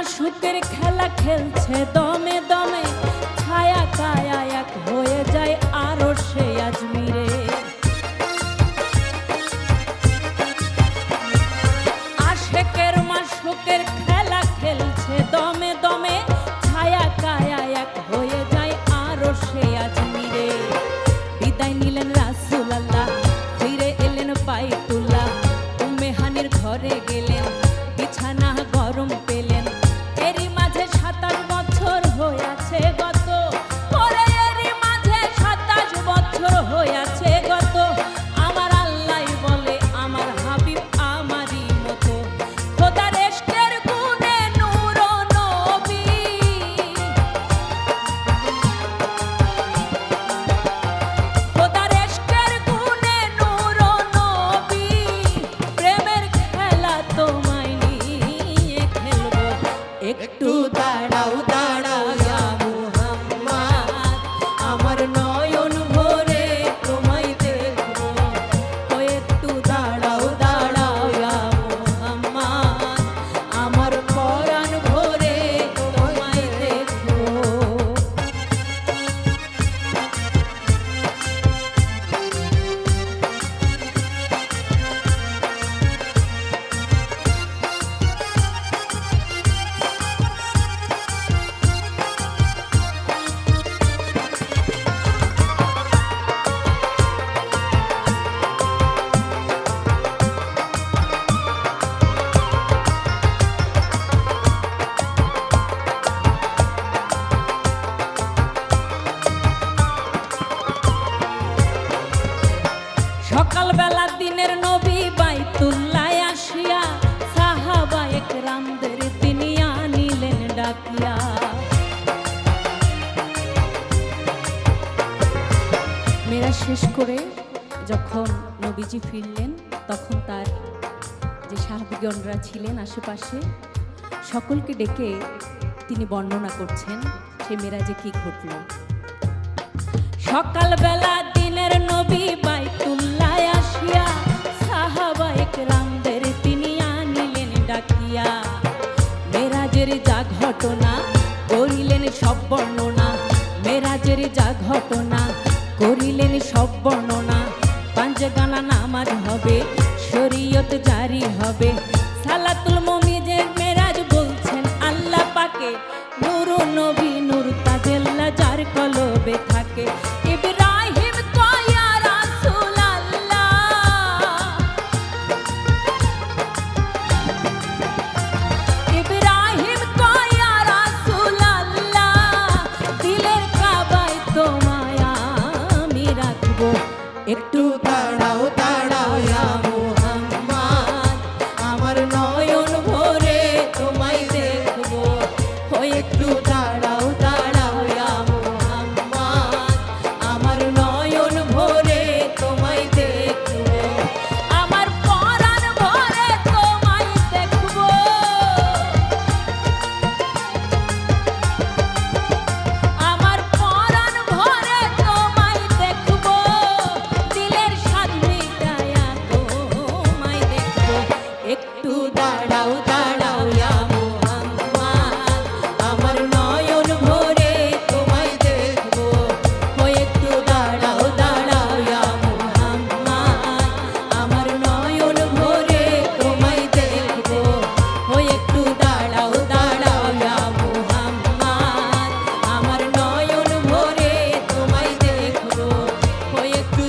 আমার সুতের খেলা খেলছে, দমে দমে ছায়া কায়া এক হয়ে যায় আরও সে আজমিরে আশেকের মা সুখের শেষ করে যখন নবীজি ফিরলেন, তখন তার যে সাহাবিগণরা ছিলেন আশেপাশে, সকলকে ডেকে তিনি বর্ণনা করছেন সে মেরাজে কি ঘটল। সকালবেলা দিনের নবী বাইতুল্লায় আসিয়া ঘটনা, করিলেন সব বর্ণনা, মেরাজের যা ঘটনা, করিলেন সব বর্ণনা। পাঞ্জগানা নামাজ হবে, শরীয়ত জারি হবে। সালাতুল মমিজের মেরাজ বলছেন আল্লাহ পাকে। নুরু নবী নূর তাজেল্লা যার কলবে থাকে। ಕಾಣವು you